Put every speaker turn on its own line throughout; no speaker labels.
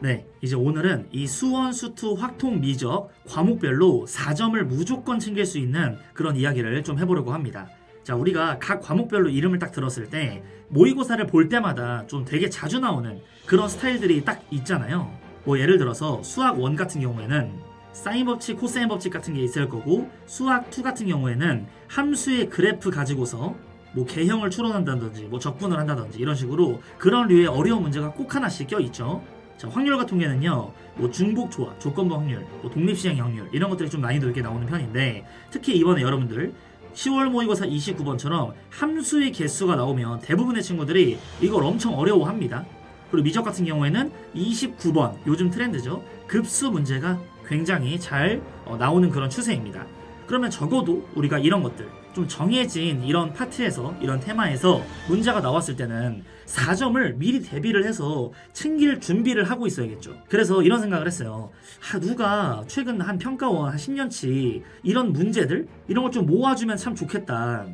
네, 이제 오늘은 이 수원, 수투, 확통, 미적 과목별로 4점을 무조건 챙길 수 있는 그런 이야기를 좀 해보려고 합니다. 자, 우리가 각 과목별로 이름을 딱 들었을 때 모의고사를 볼 때마다 좀 되게 자주 나오는 그런 스타일들이 딱 있잖아요. 뭐 예를 들어서 수학 1 같은 경우에는 사인 법칙, 코사인 법칙 같은 게 있을 거고 수학 2 같은 경우에는 함수의 그래프 가지고서 뭐 개형을 추론한다든지 뭐 적분을 한다든지 이런 식으로 그런 류의 어려운 문제가 꼭 하나씩 껴 있죠. 자, 확률 같은 경우에는요, 뭐 중복 조합, 조건부 확률, 뭐 독립시행 확률 이런 것들이 좀 난이도 있게 나오는 편인데 특히 이번에 여러분들 10월 모의고사 29번처럼 함수의 개수가 나오면 대부분의 친구들이 이걸 엄청 어려워합니다. 그리고 미적 같은 경우에는 29번 요즘 트렌드죠. 급수 문제가 굉장히 잘 어, 나오는 그런 추세입니다. 그러면 적어도 우리가 이런 것들 좀 정해진 이런 파트에서 이런 테마에서 문제가 나왔을 때는 4점을 미리 대비를 해서 챙길 준비를 하고 있어야겠죠. 그래서 이런 생각을 했어요. 아, 누가 최근 한 평가원 한 10년치 이런 문제들 이런 걸 좀 모아주면 참 좋겠다.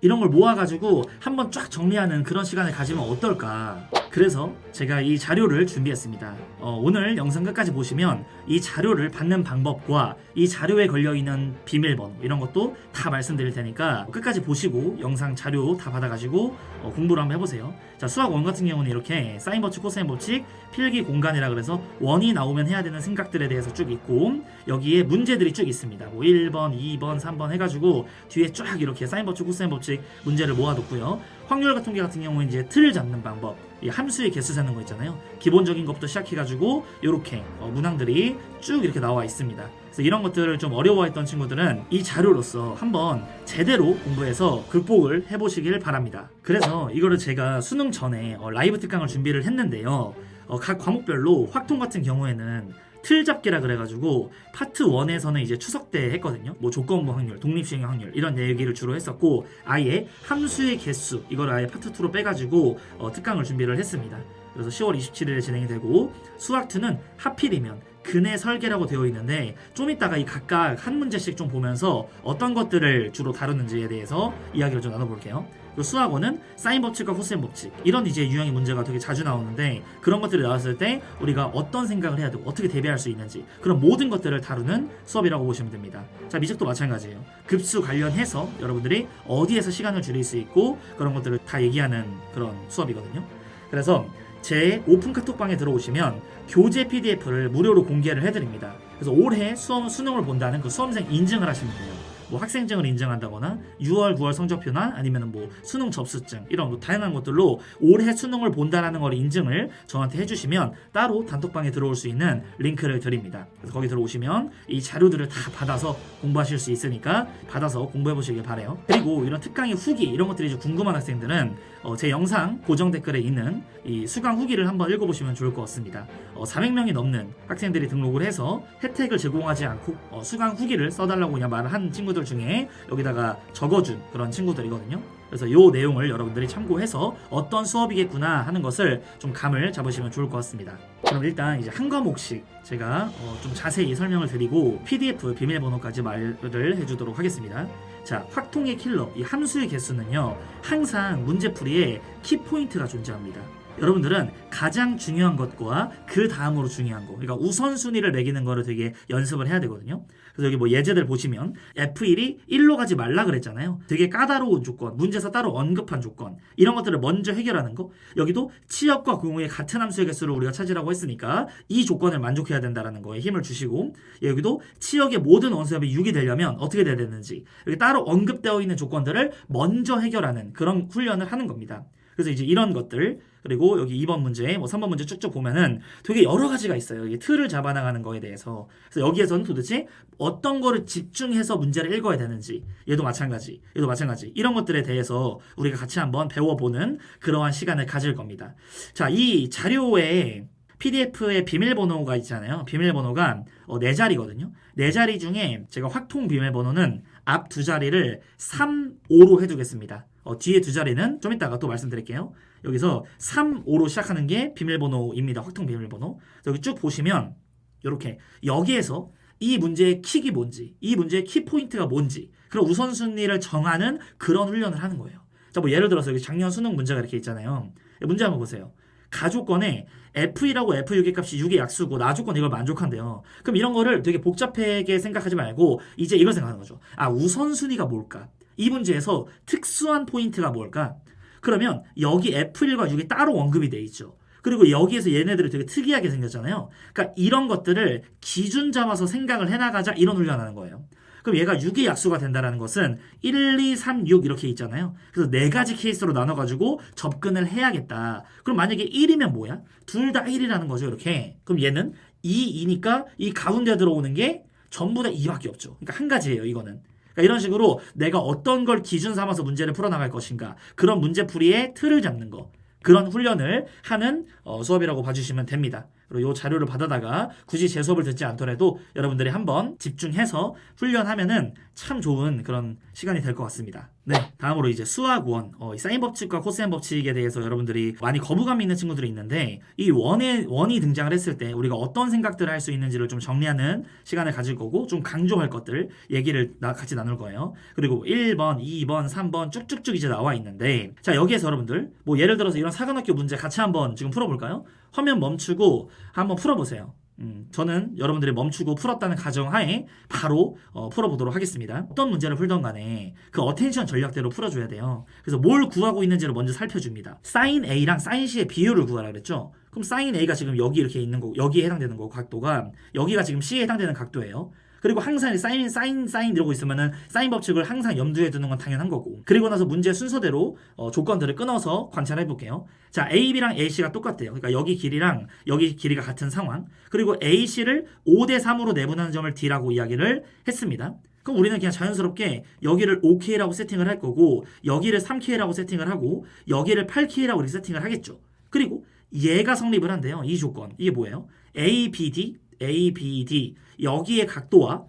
음? 이런 걸 모아가지고 한번 쫙 정리하는 그런 시간을 가지면 어떨까. 그래서 제가 이 자료를 준비했습니다. 어, 오늘 영상 끝까지 보시면 이 자료를 받는 방법과 이 자료에 걸려있는 비밀번호 이런 것도 다 말씀드릴 테니까 끝까지 보시고 영상 자료 다 받아가지고 어, 공부를 한번 해보세요. 자, 수학 원 같은 경우는 이렇게 사인 법칙, 코사인 법칙, 필기 공간이라 그래서 원이 나오면 해야 되는 생각들에 대해서 쭉 있고 여기에 문제들이 쭉 있습니다. 뭐 1번, 2번, 3번 해가지고 뒤에 쫙 이렇게 사인 법칙, 코사인 법칙 문제를 모아뒀고요. 확률과 통계 같은 경우는 이제 틀을 잡는 방법, 이 함수의 개수 세는 거 있잖아요. 기본적인 것부터 시작해가지고 이렇게 어, 문항들이 쭉 이렇게 나와 있습니다. 그래서 이런 것들을 좀 어려워했던 친구들은 이 자료로서 한번 제대로 공부해서 극복을 해보시길 바랍니다. 그래서 이거를 제가 수능 전에 어, 라이브 특강을 준비를 했는데요. 어, 각 과목별로 확통 같은 경우에는 틀 잡기라 그래가지고 파트 1에서는 이제 추석 때 했거든요. 뭐 조건부 확률, 독립시행 확률 이런 얘기를 주로 했었고 아예 함수의 개수 이걸 아예 파트 2로 빼가지고 어, 특강을 준비를 했습니다. 그래서 10월 27일에 진행이 되고 수학 2는 하필이면 근해 설계라고 되어 있는데 좀 이따가 이 각각 한 문제씩 좀 보면서 어떤 것들을 주로 다루는지에 대해서 이야기를 좀 나눠볼게요. 수학원은 사인 법칙과 코사인 법칙 이런 이제 유형의 문제가 되게 자주 나오는데 그런 것들이 나왔을 때 우리가 어떤 생각을 해야 되고 어떻게 대비할 수 있는지 그런 모든 것들을 다루는 수업이라고 보시면 됩니다. 자 미적도 마찬가지예요. 급수 관련해서 여러분들이 어디에서 시간을 줄일 수 있고 그런 것들을 다 얘기하는 그런 수업이거든요. 그래서 제 오픈 카톡방에 들어오시면 교재 PDF를 무료로 공개를 해드립니다. 그래서 올해 수험 수능을 본다는 그 수험생 인증을 하시면 돼요. 뭐 학생증을 인증한다거나 6월, 9월 성적표나 아니면 뭐 수능 접수증 이런 뭐 다양한 것들로 올해 수능을 본다라는 걸 인증을 저한테 해주시면 따로 단톡방에 들어올 수 있는 링크를 드립니다. 그래서 거기 들어오시면 이 자료들을 다 받아서 공부하실 수 있으니까 받아서 공부해 보시길 바래요. 그리고 이런 특강의 후기 이런 것들이 궁금한 학생들은 어, 제 영상 고정 댓글에 있는 이 수강 후기를 한번 읽어보시면 좋을 것 같습니다. 어, 400명이 넘는 학생들이 등록을 해서 혜택을 제공하지 않고 어, 수강 후기를 써달라고 그냥 말을 한 친구들 중에 여기다가 적어준 그런 친구들이거든요. 그래서 이 내용을 여러분들이 참고해서 어떤 수업이겠구나 하는 것을 좀 감을 잡으시면 좋을 것 같습니다. 그럼 일단 이제 한 과목씩 제가 어, 좀 자세히 설명을 드리고 PDF 비밀번호까지 말을 해주도록 하겠습니다. 자, 확통의 킬러, 이 함수의 개수는요, 항상 문제풀이에 키포인트가 존재합니다. 여러분들은 가장 중요한 것과 그 다음으로 중요한 거, 그러니까 우선순위를 매기는 거를 되게 연습을 해야 되거든요. 그래서 여기 뭐 예제들 보시면 F1이 1로 가지 말라 그랬잖아요. 되게 까다로운 조건, 문제에서 따로 언급한 조건, 이런 것들을 먼저 해결하는 거. 여기도 치역과 공의 같은 함수의 개수를 우리가 찾으라고 했으니까 이 조건을 만족해야 된다라는 거에 힘을 주시고 여기도 치역의 모든 원소합이 6이 되려면 어떻게 돼야 되는지 여기 따로 언급되어 있는 조건들을 먼저 해결하는 그런 훈련을 하는 겁니다. 그래서 이제 이런 것들 그리고 여기 2번 문제, 뭐 3번 문제 쭉쭉 보면은 되게 여러 가지가 있어요. 이 틀을 잡아나가는 거에 대해서. 그래서 여기에서는 도대체 어떤 거를 집중해서 문제를 읽어야 되는지, 얘도 마찬가지, 얘도 마찬가지. 이런 것들에 대해서 우리가 같이 한번 배워보는 그러한 시간을 가질 겁니다. 자, 이 자료에 PDF의 비밀번호가 있잖아요. 비밀번호가 어, 네 자리거든요. 네 자리 중에 제가 확통 비밀번호는 앞 두 자리를 3, 5로 해두겠습니다. 어, 뒤에 두 자리는 좀 이따가 또 말씀드릴게요. 여기서 3, 5로 시작하는 게 비밀번호입니다. 확통 비밀번호. 여기 쭉 보시면 이렇게 여기에서 이 문제의 킥이 뭔지, 이 문제의 키 포인트가 뭔지, 그런 우선순위를 정하는 그런 훈련을 하는 거예요. 자, 뭐 예를 들어서 여기 작년 수능 문제가 이렇게 있잖아요. 문제 한번 보세요. 가조건에 F1하고 F6의 값이 6의 약수고 나조건 이걸 만족한대요. 그럼 이런 거를 되게 복잡하게 생각하지 말고 이제 이걸 생각하는 거죠. 아, 우선순위가 뭘까? 이 문제에서 특수한 포인트가 뭘까? 그러면 여기 F1과 6이 따로 언급이 돼 있죠. 그리고 여기에서 얘네들이 되게 특이하게 생겼잖아요. 그러니까 이런 것들을 기준 잡아서 생각을 해나가자 이런 훈련하는 거예요. 그럼 얘가 6의 약수가 된다는 것은 1, 2, 3, 6 이렇게 있잖아요. 그래서 네 가지 케이스로 나눠가지고 접근을 해야겠다. 그럼 만약에 1이면 뭐야? 둘 다 1이라는 거죠. 이렇게. 그럼 얘는 2, 2니까 이 가운데 들어오는 게 전부 다 2밖에 없죠. 그러니까 한 가지예요. 이거는. 그러니까 이런 식으로 내가 어떤 걸 기준 삼아서 문제를 풀어나갈 것인가 그런 문제풀이의 틀을 잡는 거 그런 훈련을 하는 어, 수업이라고 봐주시면 됩니다. 이 자료를 받아다가 굳이 제 수업을 듣지 않더라도 여러분들이 한번 집중해서 훈련하면은 참 좋은 그런 시간이 될 것 같습니다. 네, 다음으로 이제 수학 원, 어, 이 사인 법칙과 코사인 법칙에 대해서 여러분들이 많이 거부감이 있는 친구들이 있는데 이 원의 원이 등장을 했을 때 우리가 어떤 생각들을 할 수 있는지를 좀 정리하는 시간을 가질 거고 좀 강조할 것들 얘기를 나, 같이 나눌 거예요. 그리고 1번, 2번, 3번 쭉쭉쭉 이제 나와 있는데 자 여기에서 여러분들 뭐 예를 들어서 이런 사관학교 문제 같이 한번 지금 풀어볼까요? 화면 멈추고 한번 풀어보세요. 음, 저는 여러분들이 멈추고 풀었다는 가정하에 바로 어, 풀어보도록 하겠습니다. 어떤 문제를 풀던 간에 그 어텐션 전략대로 풀어줘야 돼요. 그래서 뭘 구하고 있는지를 먼저 살펴줍니다. 사인 A랑 사인 C의 비율을 구하라 그랬죠. 그럼 사인 A가 지금 여기 이렇게 있는 거, 여기에 해당되는 거 각도가 여기가 지금 C에 해당되는 각도예요. 그리고 항상 사인 사인 사인 이러고 있으면은 사인 법칙을 항상 염두에 두는 건 당연한 거고. 그리고 나서 문제 순서대로 어, 조건들을 끊어서 관찰해 볼게요. 자, A, B랑 A, C가 똑같대요. 그러니까 여기 길이랑 여기 길이가 같은 상황. 그리고 A, C를 5대 3으로 내분하는 점을 D라고 이야기를 했습니다. 그럼 우리는 그냥 자연스럽게 여기를 5K라고 세팅을 할 거고 여기를 3K라고 세팅을 하고 여기를 8K라고 이렇게 세팅을 하겠죠. 그리고 얘가 성립을 한대요. 이 조건. 이게 뭐예요? A, B, D, A, B, D 여기의 각도와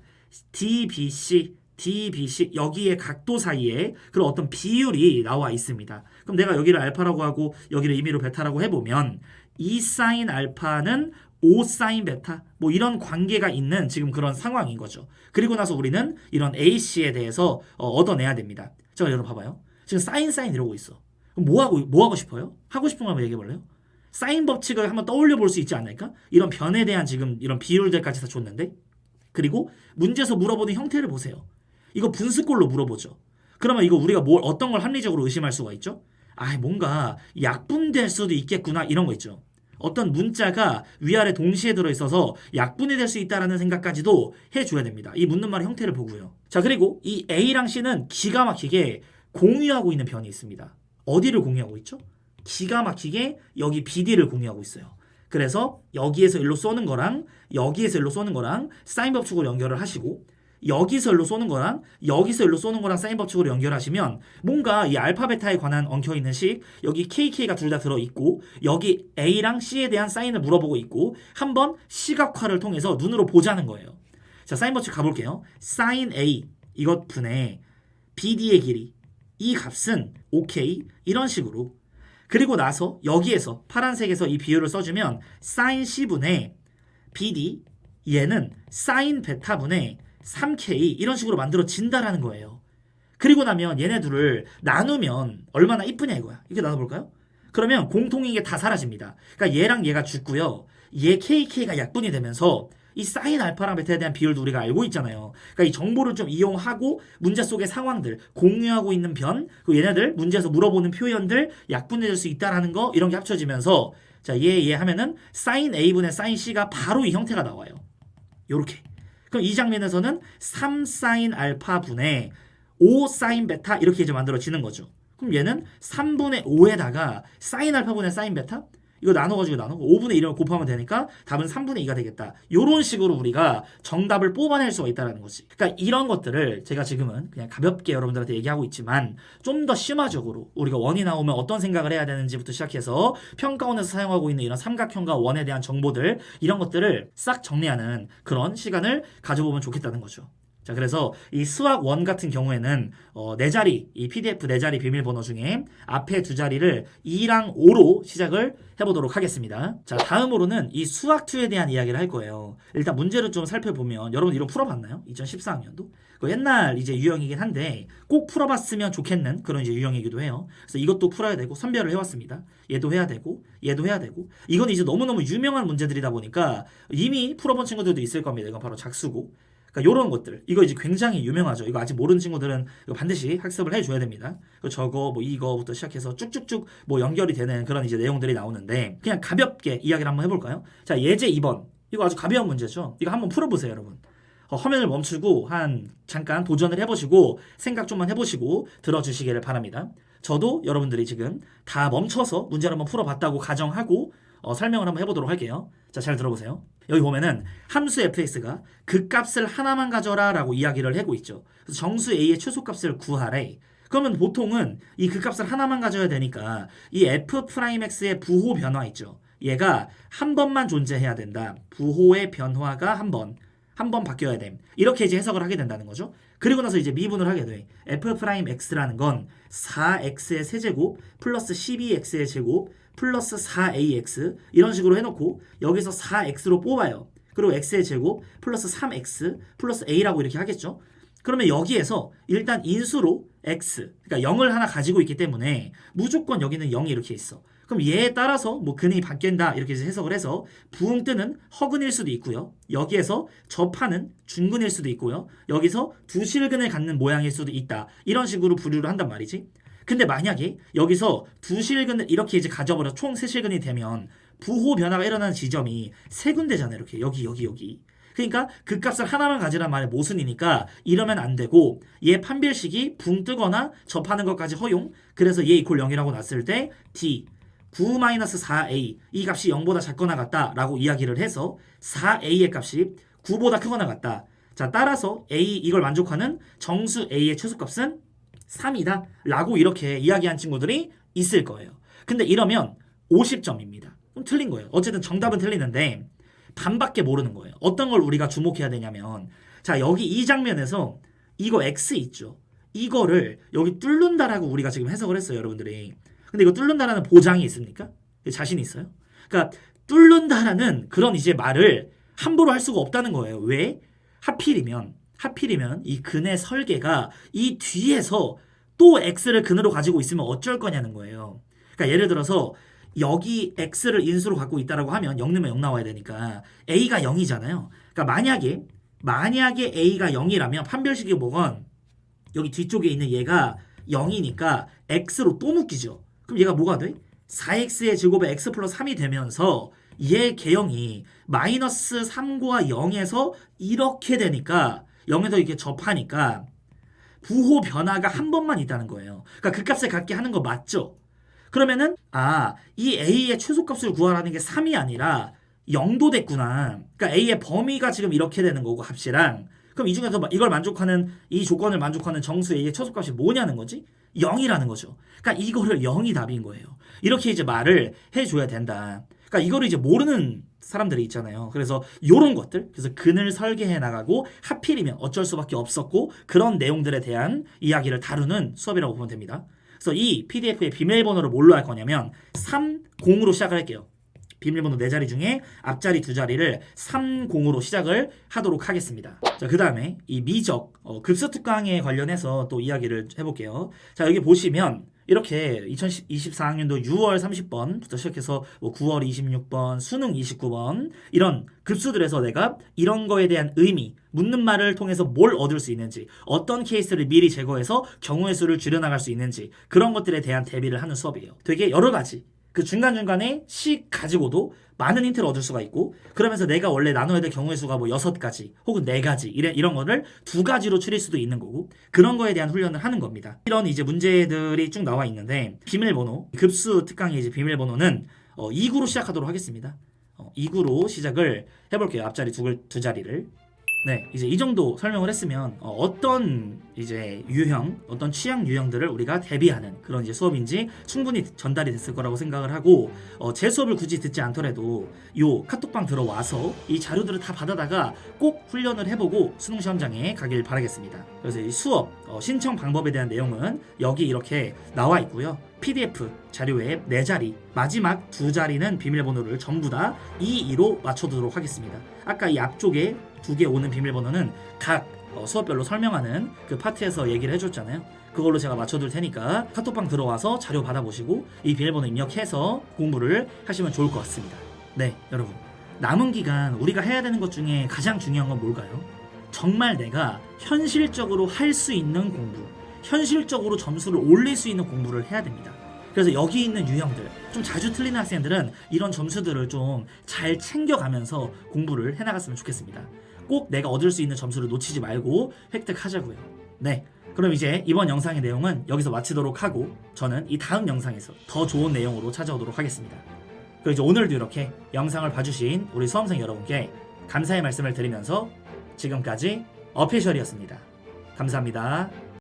D, B, C, D, B, C 여기의 각도 사이에 그런 어떤 비율이 나와 있습니다. 그럼 내가 여기를 알파라고 하고 여기를 임의로 베타라고 해보면 2 사인 알파는 5 사인 베타 뭐 이런 관계가 있는 지금 그런 상황인 거죠. 그리고 나서 우리는 이런 AC에 대해서 어, 얻어내야 됩니다. 자 여러분 봐봐요. 지금 사인 사인 이러고 있어. 그럼 뭐 하고 뭐 하고 싶어요? 하고 싶은 거 한번 얘기해 볼래요? 사인 법칙을 한번 떠올려 볼 수 있지 않을까? 이런 변에 대한 지금 이런 비율들까지 다 줬는데 그리고 문제에서 물어보는 형태를 보세요. 이거 분수꼴로 물어보죠. 그러면 이거 우리가 뭘 어떤 걸 합리적으로 의심할 수가 있죠? 아, 뭔가 약분될 수도 있겠구나 이런 거 있죠. 어떤 문자가 위아래 동시에 들어 있어서 약분이 될 수 있다라는 생각까지도 해줘야 됩니다. 이 묻는 말의 형태를 보고요. 자, 그리고 이 A랑 C는 기가 막히게 공유하고 있는 변이 있습니다. 어디를 공유하고 있죠? 기가 막히게 여기 BD를 공유하고 있어요. 그래서 여기에서 일로 쏘는 거랑 여기에서 일로 쏘는 거랑 사인 법칙으로 연결을 하시고 여기서 일로 쏘는 거랑 여기서 일로 쏘는 거랑 사인 법칙으로 연결하시면 뭔가 이 알파 베타에 관한 엉켜 있는 식 여기 KK가 둘 다 들어 있고 여기 A랑 C에 대한 사인을 물어보고 있고 한번 시각화를 통해서 눈으로 보자는 거예요. 자, 사인 법칙 가볼게요. 사인 A 이것 분의 BD의 길이 이 값은 OK 이런 식으로 그리고 나서 여기에서 파란색에서 이 비율을 써주면 사인 C분의 BD 얘는 사인 베타분의 3K 이런 식으로 만들어진다라는 거예요. 그리고 나면 얘네들을 나누면 얼마나 이쁘냐 이거야. 이렇게 나눠볼까요? 그러면 공통인 게 다 사라집니다. 그러니까 얘랑 얘가 죽고요. 얘 KK가 약분이 되면서 이 사인 알파랑 베타에 대한 비율도 우리가 알고 있잖아요. 그러니까 이 정보를 좀 이용하고 문제 속의 상황들, 공유하고 있는 변, 그 얘네들 문제에서 물어보는 표현들 약분해질 수 있다라는 거 이런 게 합쳐지면서 자, 얘, 얘 하면은 사인 A분의 사인 C가 바로 이 형태가 나와요. 요렇게. 그럼 이 장면에서는 3 사인 알파 분의 5 사인 베타 이렇게 이제 만들어지는 거죠. 그럼 얘는 3분의 5에다가 사인 알파 분의 사인 베타 이거 나눠가지고 나누고 5분의 1을 곱하면 되니까 답은 3분의 2가 되겠다. 이런 식으로 우리가 정답을 뽑아낼 수가 있다는 거지. 그러니까 이런 것들을 제가 지금은 그냥 가볍게 여러분들한테 얘기하고 있지만 좀 더 심화적으로 우리가 원이 나오면 어떤 생각을 해야 되는지부터 시작해서 평가원에서 사용하고 있는 이런 삼각형과 원에 대한 정보들 이런 것들을 싹 정리하는 그런 시간을 가져보면 좋겠다는 거죠. 자, 그래서 이 수학 원 같은 경우에는 어, 네 자리, 이 PDF 네 자리 비밀번호 중에 앞에 두 자리를 2랑 5로 시작을 해보도록 하겠습니다. 자, 다음으로는 이 수학 2에 대한 이야기를 할 거예요. 일단 문제를 좀 살펴보면 여러분 이거 풀어봤나요? 2014학년도? 그 옛날 이제 유형이긴 한데 꼭 풀어봤으면 좋겠는 그런 이제 유형이기도 해요. 그래서 이것도 풀어야 되고 선별을 해왔습니다. 얘도 해야 되고 얘도 해야 되고 이건 이제 너무너무 유명한 문제들이다 보니까 이미 풀어본 친구들도 있을 겁니다. 이건 바로 작수고. 그러니까 이런 것들 이거 이제 굉장히 유명하죠. 이거 아직 모르는 친구들은 이거 반드시 학습을 해줘야 됩니다. 그 저거 뭐 이거부터 시작해서 쭉쭉쭉 뭐 연결이 되는 그런 이제 내용들이 나오는데 그냥 가볍게 이야기를 한번 해볼까요? 자 예제 2번 이거 아주 가벼운 문제죠. 이거 한번 풀어보세요, 여러분. 어, 화면을 멈추고 한 잠깐 도전을 해보시고 생각 좀만 해보시고 들어주시기를 바랍니다. 저도 여러분들이 지금 다 멈춰서 문제를 한번 풀어봤다고 가정하고 어, 설명을 한번 해보도록 할게요. 자, 잘 들어보세요. 여기 보면은 함수 fx가 그 값을 하나만 가져라 라고 이야기를 하고 있죠. 그래서 정수 a의 최소값을 구하래. 그러면 보통은 이 그 값을 하나만 가져야 되니까 이 f'x의 부호 변화 있죠. 얘가 한 번만 존재해야 된다. 부호의 변화가 한 번. 한 번 바뀌어야 됨. 이렇게 이제 해석을 하게 된다는 거죠. 그리고 나서 이제 미분을 하게 돼. f'x라는 건 4x의 세제곱 플러스 12x의 제곱 플러스 4ax 이런 식으로 해놓고 여기서 4x로 뽑아요. 그리고 x의 제곱 플러스 3x 플러스 a라고 이렇게 하겠죠. 그러면 여기에서 일단 인수로 x 그러니까 0을 하나 가지고 있기 때문에 무조건 여기는 0이 이렇게 있어. 그럼 얘에 따라서 뭐 근이 바뀐다 이렇게 해석을 해서 부흥 뜨는 허근일 수도 있고요. 여기에서 접하는 중근일 수도 있고요. 여기서 두실근을 갖는 모양일 수도 있다. 이런 식으로 분류를 한단 말이지. 근데 만약에 여기서 두실근을 이렇게 이제 가져버려 총 세실근이 되면 부호 변화가 일어나는 지점이 세 군데잖아요. 이렇게 여기 여기 여기. 그러니까 그 값을 하나만 가지란 말의 모순이니까 이러면 안 되고 얘 판별식이 붕 뜨거나 접하는 것까지 허용. 그래서 얘 이퀄 0이라고 놨을 때 d 9-4a 이 값이 0보다 작거나 같다라고 이야기를 해서 4a의 값이 9보다 크거나 같다. 자 따라서 a 이걸 만족하는 정수 a의 최소값은 3이다 라고 이렇게 이야기한 친구들이 있을 거예요. 근데 이러면 50점입니다. 그럼 틀린 거예요. 어쨌든 정답은 틀리는데 반밖에 모르는 거예요. 어떤 걸 우리가 주목해야 되냐면 자 여기 이 장면에서 이거 x 있죠. 이거를 여기 뚫는다라고 우리가 지금 해석을 했어요, 여러분들이. 근데 이거 뚫는다라는 보장이 있습니까? 자신 있어요? 그러니까 뚫는다라는 그런 이제 말을 함부로 할 수가 없다는 거예요. 왜? 하필이면 하필이면 이 근의 설계가 이 뒤에서 또 x를 근으로 가지고 있으면 어쩔 거냐는 거예요. 그러니까 예를 들어서 여기 x를 인수로 갖고 있다라고 하면 0 넣으면 0 나와야 되니까 a가 0이잖아요. 그러니까 만약에 만약에 a가 0이라면 판별식이 뭐건 여기 뒤쪽에 있는 얘가 0이니까 x로 또 묶이죠. 그럼 얘가 뭐가 돼? 4x의 제곱에 x 플러스 3이 되면서 얘 개형이 마이너스 3과 0에서 이렇게 되니까 0에서 이렇게 접하니까 부호 변화가 한 번만 있다는 거예요. 그러니까 그 값을 갖게 하는 거 맞죠? 그러면은 아, 이 a의 최소값을 구하라는 게 3이 아니라 0도 됐구나. 그러니까 a의 범위가 지금 이렇게 되는 거고 값이랑 그럼 이 중에서 이걸 만족하는 이 조건을 만족하는 정수 a의 최소값이 뭐냐는 거지? 0이라는 거죠. 그러니까 이거를 0이 답인 거예요. 이렇게 이제 말을 해줘야 된다. 그러니까 이거를 이제 모르는 사람들이 있잖아요. 그래서 요런 것들, 그래서 근을 설계해 나가고 하필이면 어쩔 수밖에 없었고 그런 내용들에 대한 이야기를 다루는 수업이라고 보면 됩니다. 그래서 이 PDF의 비밀번호를 뭘로 할 거냐면 30으로 시작을 할게요. 비밀번호 네 자리 중에 앞자리 두 자리를 30으로 시작을 하도록 하겠습니다. 자, 그 다음에 이 미적, 어, 급수 특강에 관련해서 또 이야기를 해볼게요. 자, 여기 보시면 이렇게 2024학년도 6월 30번부터 시작해서 뭐 9월 26번, 수능 29번 이런 급수들에서 내가 이런 거에 대한 의미, 묻는 말을 통해서 뭘 얻을 수 있는지, 어떤 케이스를 미리 제거해서 경우의 수를 줄여나갈 수 있는지 그런 것들에 대한 대비를 하는 수업이에요. 되게 여러 가지 그 중간중간에 식 가지고도 많은 힌트를 얻을 수가 있고 그러면서 내가 원래 나눠야 될 경우의 수가 뭐 여섯 가지 혹은 네 가지 이런 이런 거를 두 가지로 줄일 수도 있는 거고 그런 거에 대한 훈련을 하는 겁니다. 이런 이제 문제들이 쭉 나와 있는데 비밀번호 급수 특강의 이제 비밀번호는 어, 2구로 시작하도록 하겠습니다. 어, 2구로 시작을 해볼게요. 앞자리 두, 글- 두 자리를 네, 이제 이 정도 설명을 했으면 어, 떤 이제 유형, 어떤 취향 유형들을 우리가 대비하는 그런 이제 수업인지 충분히 전달이 됐을 거라고 생각을 하고 어, 제 수업을 굳이 듣지 않더라도 요 카톡방 들어와서 이 자료들을 다 받아다가 꼭 훈련을 해보고 수능 시험장에 가길 바라겠습니다. 그래서 이 수업 어, 신청 방법에 대한 내용은 여기 이렇게 나와 있고요. PDF 자료에 네 자리, 마지막 두 자리는 비밀번호를 전부 다 22로 맞춰두도록 하겠습니다. 아까 이 앞쪽에 두 개 오는 비밀번호는 각 어, 수업별로 설명하는 그 파트에서 얘기를 해줬잖아요. 그걸로 제가 맞춰둘 테니까 카톡방 들어와서 자료 받아보시고 이 비밀번호 입력해서 공부를 하시면 좋을 것 같습니다. 네, 여러분. 남은 기간 우리가 해야 되는 것 중에 가장 중요한 건 뭘까요? 정말 내가 현실적으로 할 수 있는 공부, 현실적으로 점수를 올릴 수 있는 공부를 해야 됩니다. 그래서 여기 있는 유형들, 좀 자주 틀리는 학생들은 이런 점수들을 좀 잘 챙겨가면서 공부를 해나갔으면 좋겠습니다. 꼭 내가 얻을 수 있는 점수를 놓치지 말고 획득하자고요. 네. 그럼 이제 이번 영상의 내용은 여기서 마치도록 하고 저는 이 다음 영상에서 더 좋은 내용으로 찾아오도록 하겠습니다. 그리고 이제 오늘도 이렇게 영상을 봐주신 우리 수험생 여러분께 감사의 말씀을 드리면서 지금까지 어피셜이었습니다. 감사합니다.